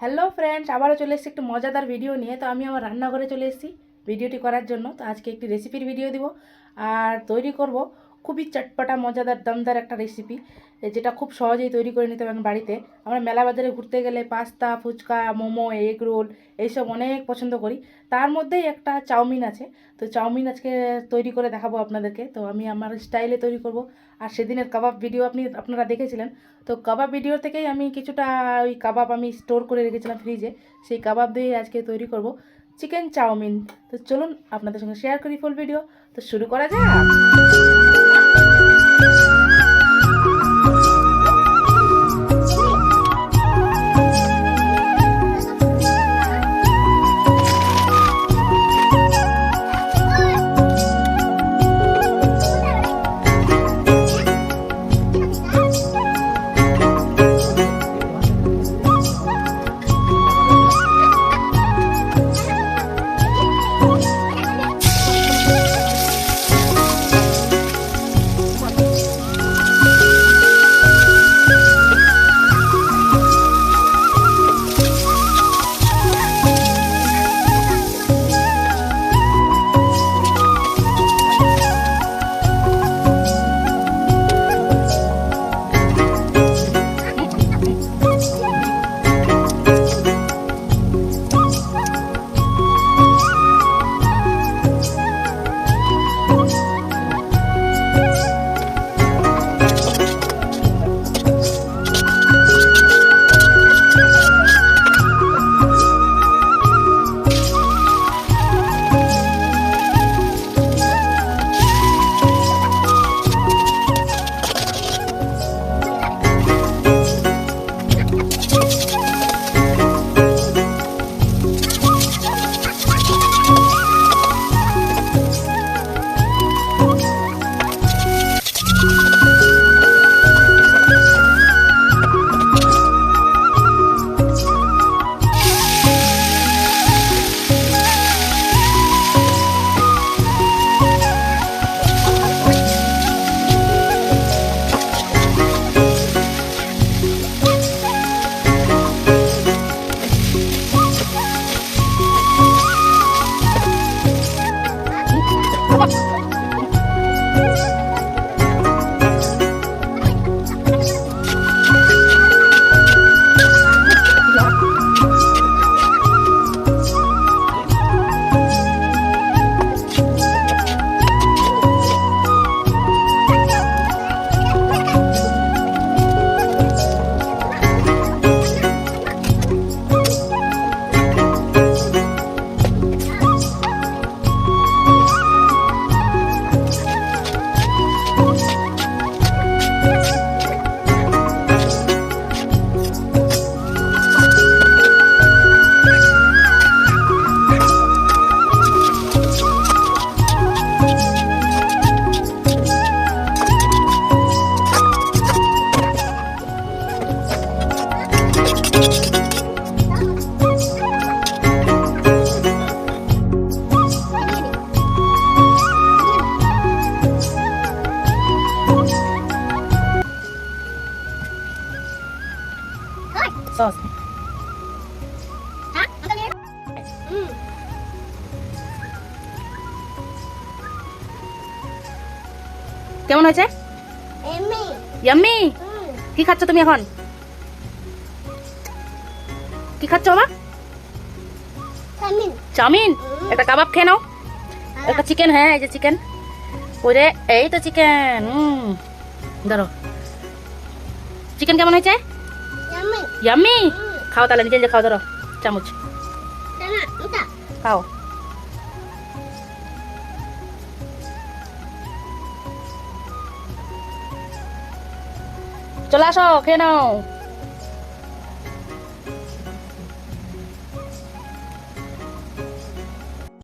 Hello friends আবারও চলে এসেছি একটু মজাদার ভিডিও নিয়ে। তো আমি আমার রান্নাঘরে চলে এসেছি ভিডিওটি করার জন্য। তো আজকে একটি রেসিপির ভিডিও দিব। আর তৈরি করব খুবই চটপটা, মজাদার, দমদার একটা রেসিপি যেটা খুব সহজেই তৈরি করে নিতে পারেন বাড়িতে। আমরা মেলা বাজারে ঘুরতে গেলে pasta, fuchka, momo, egg roll এইসব অনেক পছন্দ করি। তার মধ্যেই একটা চাউমিন আছে। তো চাউমিন আজকে তৈরি করে দেখাবো আপনাদেরকে। তো আমি আমার স্টাইলে তৈরি করব। আর সেদিনের কাবাব ভিডিও আপনি, আপনারা দেখেছিলেন। তো কাবাব ভিডিও থেকেই আমি কিছুটা ওই কাবাব আমি স্টোর করে রেখেছিলাম ফ্রিজে সেই কাবাব দিয়ে আজকে তৈরি করব চিকেন চাউমিন। তো চলুন আপনাদের সঙ্গে শেয়ার করি ফুল ভিডিও তো শুরু করা যাক। 哇。সস কেমন হয়েছে? ইয়াম্মি কি খাচ্ছ তুমি এখন? কি খাচ্ছ বাবা চাউমিন। একটা কাবাব খেয়ে নাও। একটা চিকেন হ্যাঁ এই যে চিকেন। ওরে এই তো চিকেন হুম ধরো চিকেন কেমন হয়েছে? ইয়াম্মি খাও তাহলে নিজে নিজে খাও ধরো চামচ। খাও। চলে আসো খেয়ে নাও।